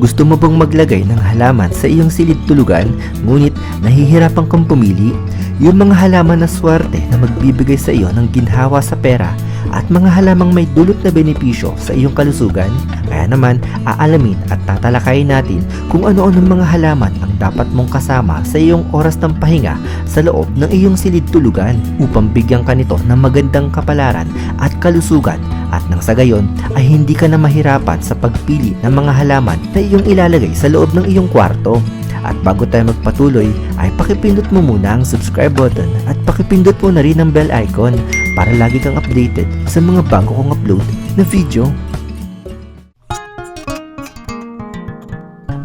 Gusto mo bang maglagay ng halaman sa iyong silid tulugan ngunit nahihirapan kang pumili? Yung mga halaman na swerte na magbibigay sa iyo ng ginhawa sa pera at mga halamang may dulot na benepisyo sa iyong kalusugan? Kaya naman, aalamin at tatalakayin natin kung ano-anong mga halaman ang dapat mong kasama sa iyong oras ng pahinga sa loob ng iyong silid tulugan upang bigyan ka nito ng magandang kapalaran at kalusugan at nang sa gayon ay hindi ka na mahirapan sa pagpili ng mga halaman na iyong ilalagay sa loob ng iyong kwarto. At bago tayo magpatuloy ay pakipindot mo muna ang subscribe button at pakipindot mo na rin ang bell icon para lagi kang updated sa mga bago kong upload na video.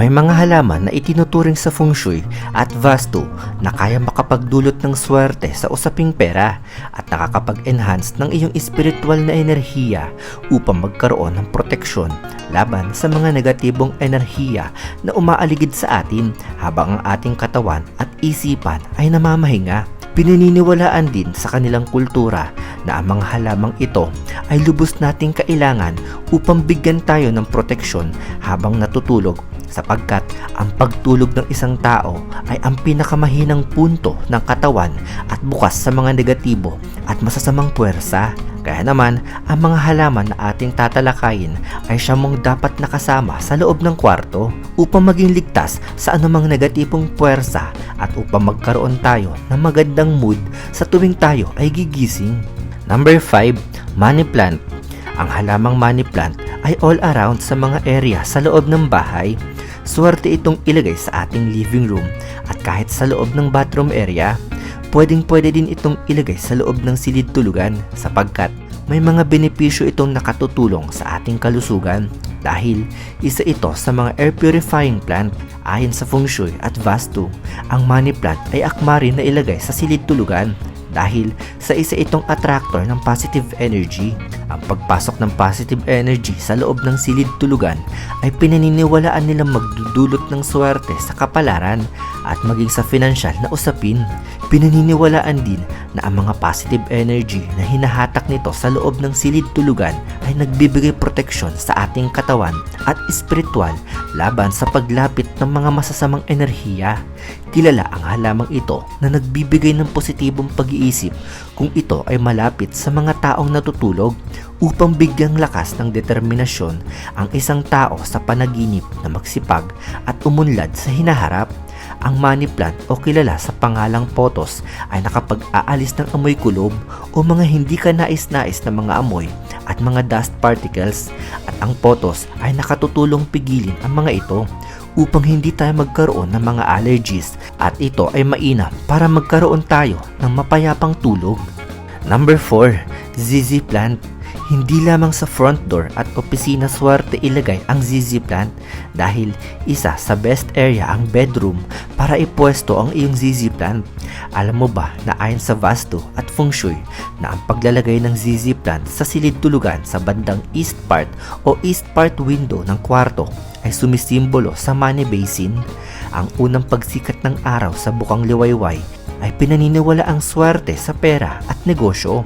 May mga halaman na itinuturing sa feng shui at vastu na kaya makapagdulot ng swerte sa usaping pera at nakakapag-enhance ng iyong espiritual na enerhiya upang magkaroon ng proteksyon laban sa mga negatibong enerhiya na umaaligid sa atin habang ang ating katawan at isipan ay namamahinga. Pinaniniwalaan din sa kanilang kultura na ang mga halamang ito ay lubos nating kailangan upang bigyan tayo ng proteksyon habang natutulog sapagkat ang pagtulog ng isang tao ay ang pinakamahinang punto ng katawan at bukas sa mga negatibo at masasamang puwersa. Kaya naman, ang mga halaman na ating tatalakayin ay siya mong dapat nakasama sa loob ng kwarto upang maging ligtas sa anumang negatibong puwersa at upang magkaroon tayo ng magandang mood sa tuwing tayo ay gigising. Number 5, money plant. Ang halamang money plant ay all around sa mga area sa loob ng bahay. Swerte itong ilagay sa ating living room at kahit sa loob ng bathroom area. Pwedeng pwede din itong ilagay sa loob ng silid tulugan sapagkat may mga benepisyo itong nakatutulong sa ating kalusugan dahil isa ito sa mga air purifying plant ayon sa feng shui at vastu. Ang money plant ay akma rin na ilagay sa silid tulugan dahil sa isa itong attractor ng positive energy. Ang pagpasok ng positive energy sa loob ng silid tulugan ay pinaniniwalaan nilang magdudulot ng swerte sa kapalaran at maging sa financial na usapin. Pinaniniwalaan din na ang mga positive energy na hinahatak nito sa loob ng silid tulugan ay nagbibigay proteksyon sa ating katawan at espiritual laban sa paglapit ng mga masasamang enerhiya. Kilala ang halamang ito na nagbibigay ng positibong pag-iisip kung ito ay malapit sa mga taong natutulog upang bigyang lakas ng determinasyon ang isang tao sa panaginip na magsipag at umunlad sa hinaharap. Ang money plant o kilala sa pangalang potos ay nakapag-aalis ng amoy kulob o mga hindi ka nais-nais na mga amoy at mga dust particles at ang potos ay nakatutulong pigilin ang mga ito upang hindi tayo magkaroon ng mga allergies at ito ay mainam para magkaroon tayo ng mapayapang tulog. Number 4, ZZ plant. Hindi lamang sa front door at opisina swerte ilagay ang ZZ plant dahil isa sa best area ang bedroom para ipwesto ang iyong ZZ plant. Alam mo ba na ayon sa Vastu at Feng Shui na ang paglalagay ng ZZ plant sa silid tulugan sa bandang east part o east part window ng kwarto ay sumisimbolo sa money basin, ang unang pagsikat ng araw sa bukang liwayway ay pinaniniwala ang swerte sa pera at negosyo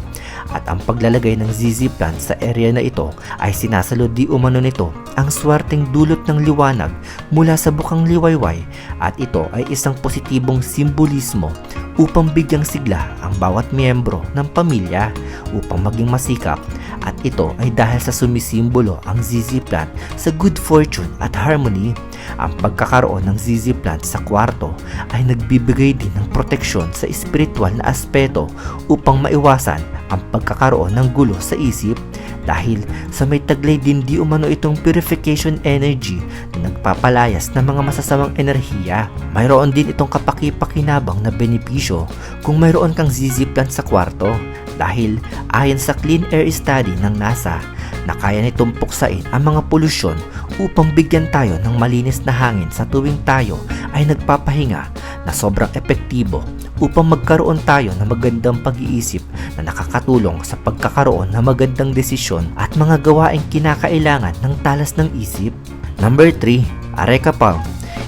at ang paglalagay ng ZZ plant sa area na ito ay sinasalo di umano nito ang swerteng dulot ng liwanag mula sa bukang liwayway at ito ay isang positibong simbolismo upang bigyang sigla ang bawat miyembro ng pamilya upang maging masikap at ito ay dahil sa sumisimbolo ang ZZ plant sa good fortune at harmony. Ang pagkakaroon ng ZZ plant sa kwarto ay nagbibigay din ng proteksyon sa espiritual na aspeto upang maiwasan ang pagkakaroon ng gulo sa isip dahil sa may taglay din di umano itong purification energy na nagpapalayas ng mga masasamang enerhiya. Mayroon din itong kapaki-pakinabang na benepisyo kung mayroon kang ZZ plant sa kwarto dahil ayon sa Clean Air Study ng NASA na kaya nitong puksain ang mga polusyon upang bigyan tayo ng malinis na hangin sa tuwing tayo ay nagpapahinga na sobrang epektibo upang magkaroon tayo ng magandang pag-iisip na nakakatulong sa pagkakaroon ng magandang desisyon at mga gawaing kinakailangan ng talas ng isip. Number 3, Areca Palm.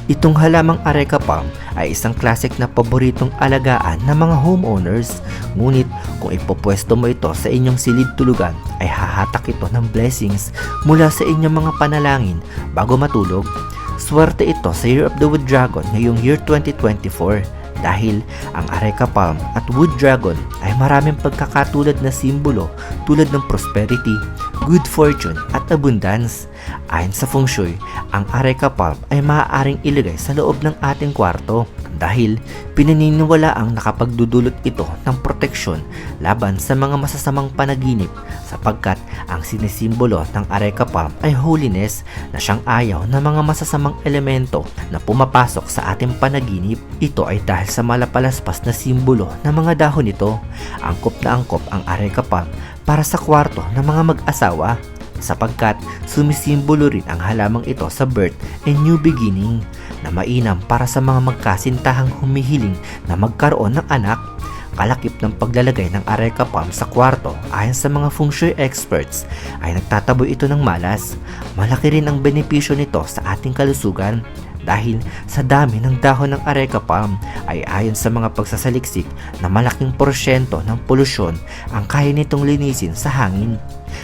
Itong halamang Areca Palm ay isang classic na paboritong alagaan ng mga homeowners. Ngunit kung ipopwesto mo ito sa inyong silid tulugan ay hahatak ito ng blessings mula sa inyong mga panalangin bago matulog. swerte ito sa Year of the Wood Dragon ngayong year 2024 dahil ang Areca Palm at Wood Dragon ay maraming pagkakatulad na simbolo tulad ng prosperity, good fortune at abundance. Ayon sa feng shui, ang Areca Palm ay maaaring ilagay sa loob ng ating kwarto dahil pinaniniwala ang nakapagdudulot ito ng proteksyon laban sa mga masasamang panaginip sapagkat ang sinisimbolo ng Areca Palm ay holiness na siyang ayaw ng mga masasamang elemento na pumapasok sa ating panaginip. Ito ay dahil sa malapalaspas na simbolo ng mga dahon nito. Angkop na angkop ang Areca Palm para sa kwarto ng mga mag-asawa sapagkat sumisimbolo rin ang halamang ito sa birth and new beginning na mainam para sa mga magkasintahang humihiling na magkaroon ng anak kalakip ng paglalagay ng areca palm sa kwarto ayon sa mga feng shui experts ay nagtataboy ito ng malas. Malaki rin ang benepisyo nito sa ating kalusugan dahil sa dami ng dahon ng areca palm ay ayon sa mga pagsasaliksik na malaking porsyento ng polusyon ang kaya nitong linisin sa hangin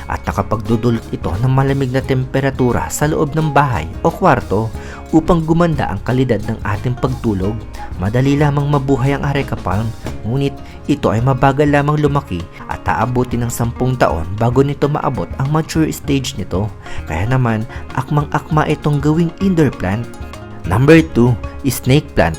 at nakapagdudulot ito ng malamig na temperatura sa loob ng bahay o kwarto upang gumanda ang kalidad ng ating pagtulog. Madali lamang mabuhay ang areca palm, ngunit ito ay mabagal lamang lumaki at aabuti ng 10 taon bago nito maabot ang mature stage nito. Kaya naman, akmang-akma itong gawing indoor plant. Number 2, snake plant.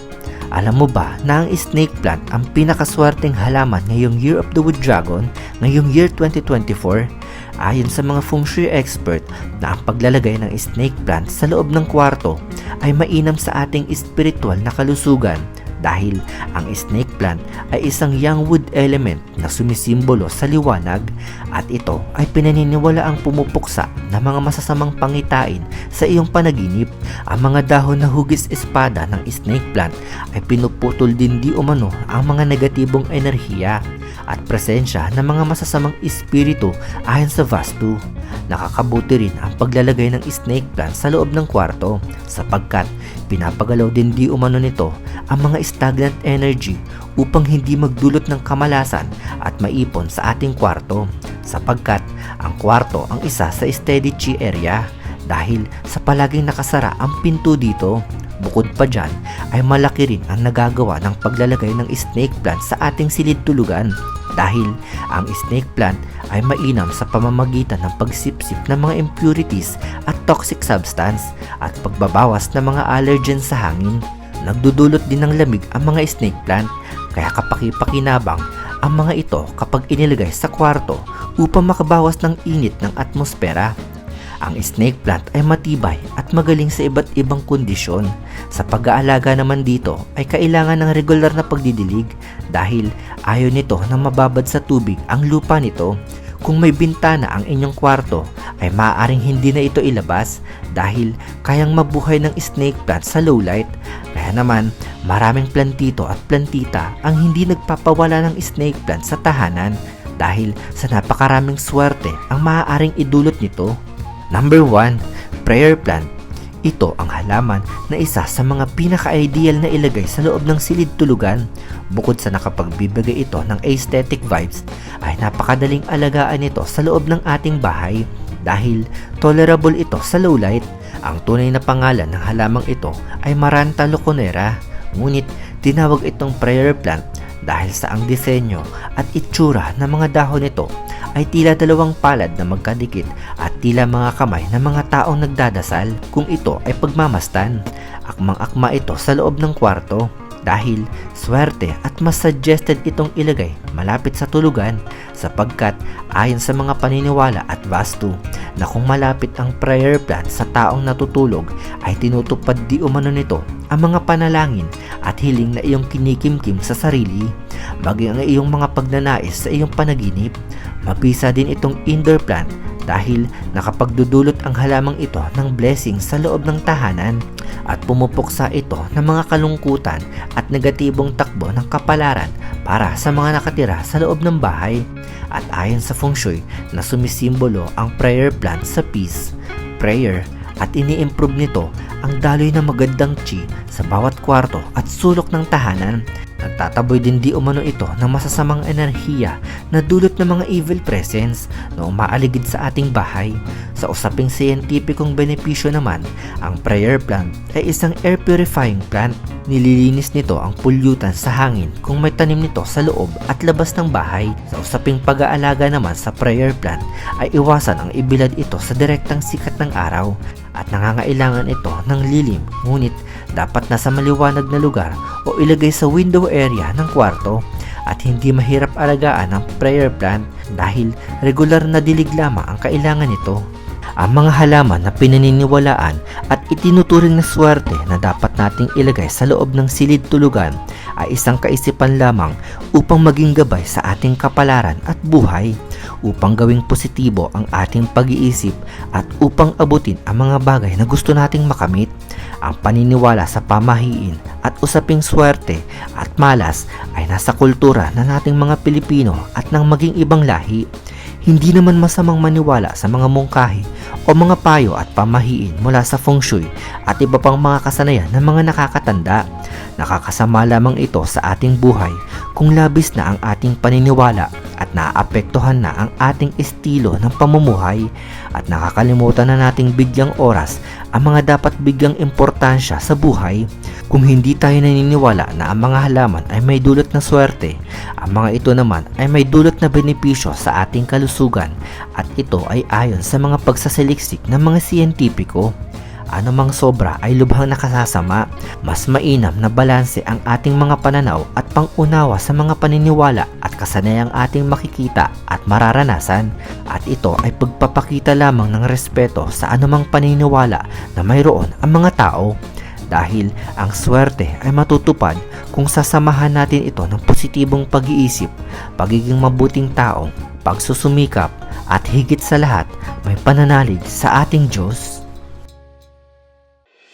Alam mo ba na ang snake plant ang pinakaswerteng halaman ngayong Year of the Wood Dragon ngayong year 2024? Ayon sa mga feng shui expert na ang paglalagay ng snake plant sa loob ng kwarto ay mainam sa ating espiritual na kalusugan dahil ang snake plant ay isang young wood element na sumisimbolo sa liwanag at ito ay pinaniniwala ang pumupuksa ng mga masasamang pangitain sa iyong panaginip. Ang mga dahon na hugis espada ng snake plant ay pinuputol din di umano ang mga negatibong enerhiya at presensya ng mga masasamang espiritu ayon sa Vastu. Nakakabuti rin ang paglalagay ng snake plant sa loob ng kwarto sapagkat pinapagalaw din di umano nito ang mga stagnant energy upang hindi magdulot ng kamalasan at maipon sa ating kwarto sapagkat ang kwarto ang isa sa steady chi area dahil sa palaging nakasara ang pinto dito Bukod pa dyan ay malaki rin ang nagagawa ng paglalagay ng snake plant sa ating silid tulugan dahil ang snake plant ay mainam sa pamamagitan ng pagsipsip ng mga impurities at toxic substance at pagbabawas ng mga allergens sa hangin. Nagdudulot din ng lamig ang mga snake plant kaya kapaki-pakinabang ang mga ito kapag inilagay sa kwarto upang makabawas ng init ng atmosfera. Ang snake plant ay matibay at magaling sa iba't ibang kondisyon. Sa pag-aalaga naman dito ay kailangan ng regular na pagdidilig dahil ayaw nito na mababad sa tubig ang lupa nito. Kung may bintana ang inyong kwarto ay maaaring hindi na ito ilabas dahil kayang mabuhay ng snake plant sa low light. Kaya naman maraming plantito at plantita ang hindi nagpapawala ng snake plant sa tahanan dahil sa napakaraming swerte ang maaaring idulot nito. Number 1, prayer plant. Ito ang halaman na isa sa mga pinaka-ideal na ilagay sa loob ng silid tulugan. Bukod sa nakapagbibigay ito ng aesthetic vibes, ay napakadaling alagaan ito sa loob ng ating bahay dahil tolerable ito sa low light. Ang tunay na pangalan ng halamang ito ay Maranta loconera, ngunit tinawag itong prayer plant dahil sa ang disenyo at itsura ng mga dahon nito ay tila dalawang palad na magkadikit at tila mga kamay ng mga taong nagdadasal kung ito ay pagmamastan. Akmang-akma ito sa loob ng kwarto dahil swerte at mas suggested itong ilagay malapit sa tulugan sapagkat ayon sa mga paniniwala at vastu na kung malapit ang prayer plant sa taong natutulog ay tinutupad di umano nito ang mga panalangin at hiling na iyong kinikimkim sa sarili. Maging ang iyong mga pagnanais sa iyong panaginip. Mabisa din itong indoor plant dahil nakapagdudulot ang halamang ito ng blessing sa loob ng tahanan at pumupuksa ito ng mga kalungkutan at negatibong takbo ng kapalaran para sa mga nakatira sa loob ng bahay. At ayon sa feng shui na sumisimbolo ang prayer plant sa peace, prayer at ini-improve nito ang daloy ng magandang chi sa bawat kwarto at sulok ng tahanan Nagtataboy din di umano ito ng masasamang enerhiya na dulot ng mga evil presence na umaaligid sa ating bahay. Sa usaping siyentipikong benepisyo naman, ang prayer plant ay isang air purifying plant. Nililinis nito ang pulyutan sa hangin kung may tanim nito sa loob at labas ng bahay. Sa usaping pag-aalaga naman sa prayer plant ay iwasan ang ibilad ito sa direktang sikat ng araw at nangangailangan ito ng lilim ngunit dapat nasa maliwanag na lugar o ilagay sa window area ng kwarto at hindi mahirap alagaan ang prayer plant dahil regular na dilig lamang ang kailangan nito. Ang mga halaman na pinaniniwalaan at itinuturing na swerte na dapat nating ilagay sa loob ng silid tulugan ay isang kaisipan lamang upang maging gabay sa ating kapalaran at buhay, upang gawing positibo ang ating pag-iisip at upang abutin ang mga bagay na gusto nating makamit. Ang paniniwala sa pamahiin at usaping swerte at malas ay nasa kultura na nating mga Pilipino at ng maging ibang lahi. Hindi naman masamang maniwala sa mga mungkahi o mga payo at pamahiin mula sa feng shui at iba pang mga kasanayan ng mga nakakatanda. Nakakasama lamang ito sa ating buhay kung labis na ang ating paniniwala at naapektuhan na ang ating estilo ng pamumuhay at nakakalimutan na nating bigyang oras ang mga dapat bigyang importansya sa buhay. Kung hindi tayo naniniwala na ang mga halaman ay may dulot na swerte, ang mga ito naman ay may dulot na benepisyo sa ating kalusugan at ito ay ayon sa mga pagsasaliksik ng mga siyentipiko. Anumang sobra ay lubhang nakasasama, mas mainam na balanse ang ating mga pananaw at pangunawa sa mga paniniwala at kasanayang ating makikita at mararanasan. At ito ay pagpapakita lamang ng respeto sa anumang paniniwala na mayroon ang mga tao. Dahil ang swerte ay matutupad kung sasamahan natin ito ng positibong pag-iisip, pagiging mabuting tao, pagsusumikap at higit sa lahat may pananalig sa ating Diyos.